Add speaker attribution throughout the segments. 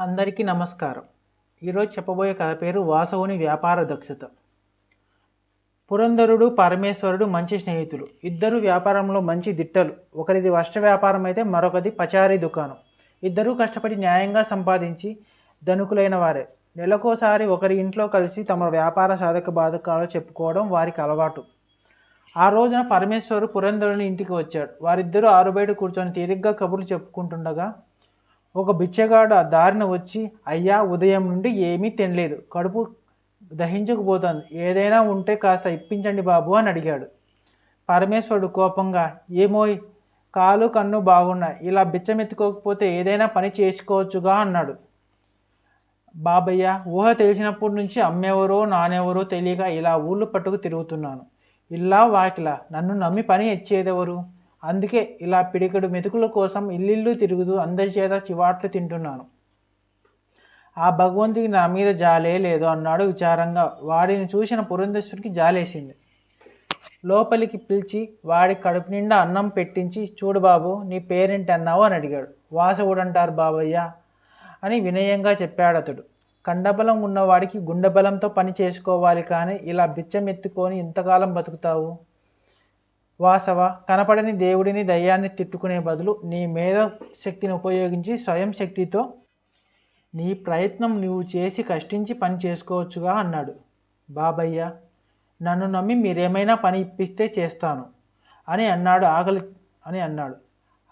Speaker 1: అందరికీ నమస్కారం. ఈరోజు చెప్పబోయే కథ పేరు వాసవుని వ్యాపార దక్షత. పురంధరుడు పరమేశ్వరుడు మంచి స్నేహితులు. ఇద్దరు వ్యాపారంలో మంచి దిట్టలు. ఒకరిది వస్త్ర వ్యాపారం అయితే మరొకది పచారీ దుకాణం. ఇద్దరూ కష్టపడి న్యాయంగా సంపాదించి ధనుకులైన వారే. నెలకోసారి ఒకరి ఇంట్లో కలిసి తమ వ్యాపార సాధక బాధకాలు చెప్పుకోవడం వారికి అలవాటు. ఆ రోజున పరమేశ్వరు పురంధరుని ఇంటికి వచ్చాడు. వారిద్దరూ ఆరుబయట కూర్చొని తీరిగ్గా కబుర్లు చెప్పుకుంటుండగా ఒక బిచ్చగాడు ఆ దారిన వచ్చి అయ్యా ఉదయం నుండి ఏమీ తినలేదు. కడుపు దహించుకుపోతుంది. ఏదైనా ఉంటే కాస్త ఇప్పించండి బాబు అని అడిగాడు. పరమేశ్వరుడు కోపంగా ఏమోయ్ కాలు కన్ను బాగున్నాయి. ఇలా బిచ్చమెత్తుకోకపోతే ఏదైనా పని చేసుకోవచ్చుగా అన్నాడు. బాబయ్య ఊహ తెలిసినప్పటి నుంచి అమ్మెవరో నానెవరో తెలియక ఇలా ఊళ్ళు పట్టుకు తిరుగుతున్నాను. ఇలా వాకిలా. నన్ను నమ్మి పని ఇచ్చేదెవరు అందుకే ఇలా పిడికడు మెతుకుల కోసం ఇల్లిల్లు తిరుగుతూ అందరి చేత చివాట్లు తింటున్నాను. ఆ భగవంతుడికి నా మీద జాలే లేదు అన్నాడు విచారంగా. వాడిని చూసిన పురంధేశ్వరికి జాలేసింది. లోపలికి పిలిచి వాడి కడుపు నిండా అన్నం పెట్టించి చూడు బాబు నీ పేరేంటి అన్నావు? అని అడిగాడు. వాసవుడంటారు బాబయ్య అని వినయంగా చెప్పాడు అతడు. కండబలం ఉన్నవాడికి గుండెబలంతో పని చేసుకోవాలి కానీ ఇలా బిచ్చం ఎత్తుకొని ఇంతకాలం బతుకుతావు? వాసవ కనపడని దేవుడిని దయ్యాన్ని తిట్టుకునే బదులు నీ మేధ శక్తిని ఉపయోగించి స్వయం శక్తితో నీ ప్రయత్నం నువ్వు చేసి కష్టించి పని చేసుకోవచ్చుగా అన్నాడు. బాబయ్య నన్ను నమ్మి మీరేమైనా పని ఇప్పిస్తే చేస్తాను అని అన్నాడు ఆకలి అని అన్నాడు.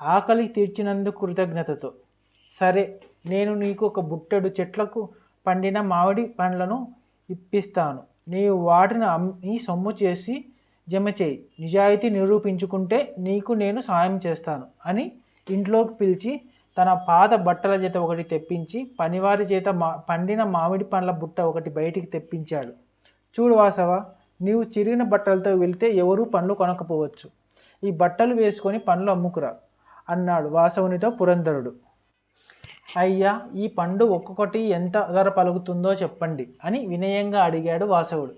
Speaker 1: ఆకలి తీర్చినందుకు కృతజ్ఞతతో. సరే నేను నీకు ఒక బుట్టెడు చెట్లకు పండిన మామిడి పండ్లను ఇప్పిస్తాను. నీవు వాటిని అమ్మి సొమ్ము చేసి జమ చేయి. నిజాయితీ నిరూపించుకుంటే నీకు నేను సాయం చేస్తాను అని ఇంట్లోకి పిలిచి తన పాత బట్టల చేత ఒకటి తెప్పించి పనివారి చేత మా పండిన మామిడి పండ్ల బుట్ట ఒకటి బయటికి తెప్పించాడు. చూడు వాసవ నీవు చిరిగిన బట్టలతో వెళ్తే ఎవరూ పండ్లు కొనకపోవచ్చు. ఈ బట్టలు వేసుకొని పండ్లు అమ్ముకురా అన్నాడు వాసవునితో పురంధరుడు. అయ్యా ఈ పండు ఒక్కొక్కటి ఎంత ధర పలుకుతుందో చెప్పండి అని వినయంగా అడిగాడు వాసవుడు.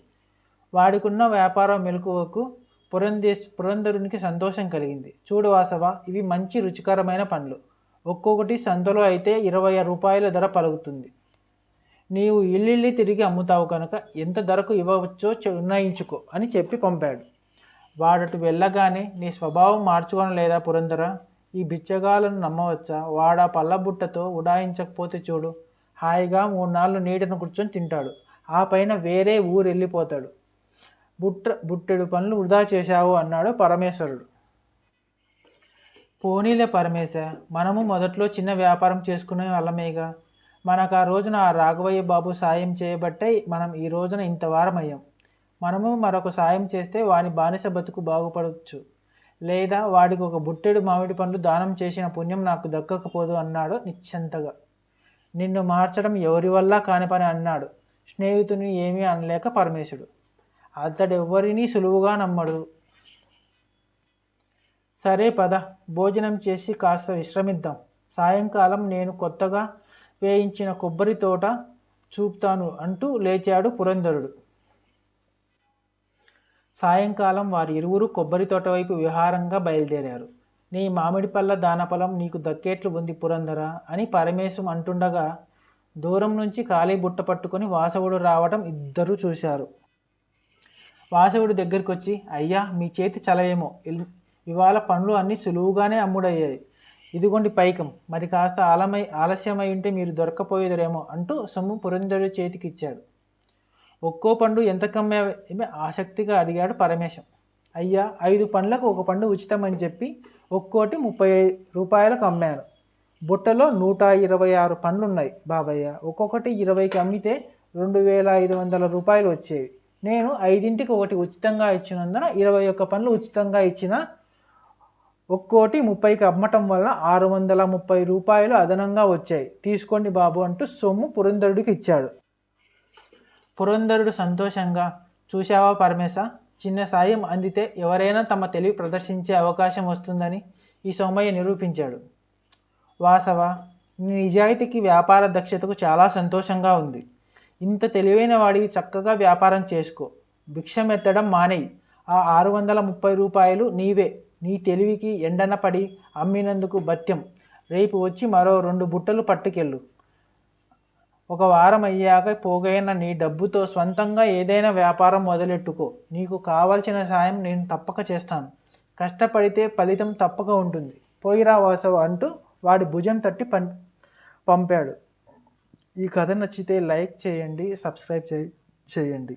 Speaker 1: వాడికున్న వ్యాపార మెలకువకు పురంధేశ్ పురంధరునికి సంతోషం కలిగింది. చూడు వాసవ ఇవి మంచి రుచికరమైన పండ్లు. ఒక్కొక్కటి సంతలో అయితే ఇరవై రూపాయల ధర పలుకుతుంది. నీవు ఇల్లిల్లి తిరిగి అమ్ముతావు కనుక ఎంత ధరకు ఇవ్వవచ్చో నిర్ణయించుకో అని చెప్పి పంపాడు. వాడటు వెళ్ళగానే నీ స్వభావం మార్చుకోను లేదా పురంధర? ఈ బిచ్చగాలను నమ్మవచ్చా? వాడా పళ్ళబుట్టతో ఉడాయించకపోతే చూడు. హాయిగా మూడు నాళ్ళు నీడను కూర్చొని తింటాడు. ఆ పైన వేరే ఊరు వెళ్ళిపోతాడు బుట్ట బుట్టెడు పనులు వృధా చేశావు అన్నాడు పరమేశ్వరుడు. పోనీలే పరమేశ మనము మొదట్లో చిన్న వ్యాపారం చేసుకునే వాళ్ళమేగా. మనకు ఆ రోజున ఆ రాఘవయ్య బాబు సాయం చేయబట్టే మనం ఈ రోజున ఇంత వారమయ్యాం. మనము మరొక సాయం చేస్తే వాని బానిస బతుకు బాగుపడవచ్చు లేదా వాడికి ఒక బుట్టెడు మామిడి పండ్లు దానం చేసిన పుణ్యం నాకు దక్కకపోదు అన్నాడు నిశ్చంతగా. నిన్ను మార్చడం ఎవరి వల్ల కాని పని అన్నాడు. స్నేహితుని ఏమీ అనలేక పరమేశుడు అతడెవ్వరినీ సులువుగా నమ్మడు. సరే పద భోజనం చేసి కాస్త విశ్రమిద్దాం. సాయంకాలం నేను కొత్తగా వేయించిన కొబ్బరి తోట చూపుతాను అంటూ లేచాడు పురంధరుడు. సాయంకాలం వారి ఇరువురు కొబ్బరి తోట వైపు విహారంగా బయలుదేరారు. నీ మామిడి పళ్ళ దానపలం నీకు దక్కేట్లు ఉంది పురంధర అని పరమేశం అంటుండగా దూరం నుంచి ఖాళీ బుట్ట పట్టుకొని వాసవుడు రావటం ఇద్దరూ చూశారు. వాసవుడి దగ్గరికి వచ్చి అయ్యా మీ చేతి చలవేమో ఇవాళ పండ్లు అన్నీ సులువుగానే అమ్ముడయ్యాయి. ఇదిగోండి పైకం. మరి కాస్త ఆలమై ఆలస్యమై ఉంటే మీరు దొరకపోయేదరేమో అంటూ సొమ్ము పురంధరుడి చేతికి ఇచ్చాడు ఒక్కో పండు ఎంత కమ్మే ఆసక్తిగా అడిగాడు పరమేశం. అయ్యా ఐదు పండ్లకు ఒక పండు ఉచితమని చెప్పి ఒక్కోటి ముప్పై రూపాయలకు అమ్మాను బుట్టలో నూట ఇరవై ఆరు పండ్లు ఉన్నాయి బాబయ్య. ఒక్కొక్కటి ఇరవైకి అమ్మితే రెండు వేల ఐదు వందల రూపాయలు వచ్చేవి. నేను ఐదింటికి ఒకటి ఉచితంగా ఇచ్చినందున ఇరవై ఒక్క పనులు ఉచితంగా ఇచ్చిన ఒక్కోటి ముప్పైకి అమ్మటం వల్ల ఆరు వందల ముప్పై రూపాయలు అదనంగా వచ్చాయి. తీసుకోండి బాబు అంటూ సొమ్ము పురంధరుడికి ఇచ్చాడు. పురంధరుడు సంతోషంగా చూశావా పరమేశ చిన్న సాయం అందితే ఎవరైనా తమ తెలివి ప్రదర్శించే అవకాశం వస్తుందని ఈ సోమయ్య నిరూపించాడు. వాసవ నీ నిజాయితీకి వ్యాపార దక్షతకు చాలా సంతోషంగా ఉంది. ఇంత తెలివైన వాడివి చక్కగా వ్యాపారం చేసుకో. భిక్షమెత్తడం మానేయి. ఆ ఆరు వందల ముప్పై రూపాయలు నీవే. నీ తెలివికి ఎండన పడి అమ్మినందుకు భత్యం రేపు వచ్చి మరో రెండు బుట్టలు పట్టుకెళ్ళు. ఒక వారం అయ్యాక పోగైన నీ డబ్బుతో సొంతంగా ఏదైనా వ్యాపారం మొదలెట్టుకో. నీకు కావలసిన సాయం నేను తప్పక చేస్తాను. కష్టపడితే ఫలితం తప్పక ఉంటుంది. పోయిరా వాసవ అంటూ వాడి భుజం తట్టి పం పంపాడు. ఈ కథ నచ్చితే లైక్ చేయండి సబ్స్క్రైబ్ చేయండి.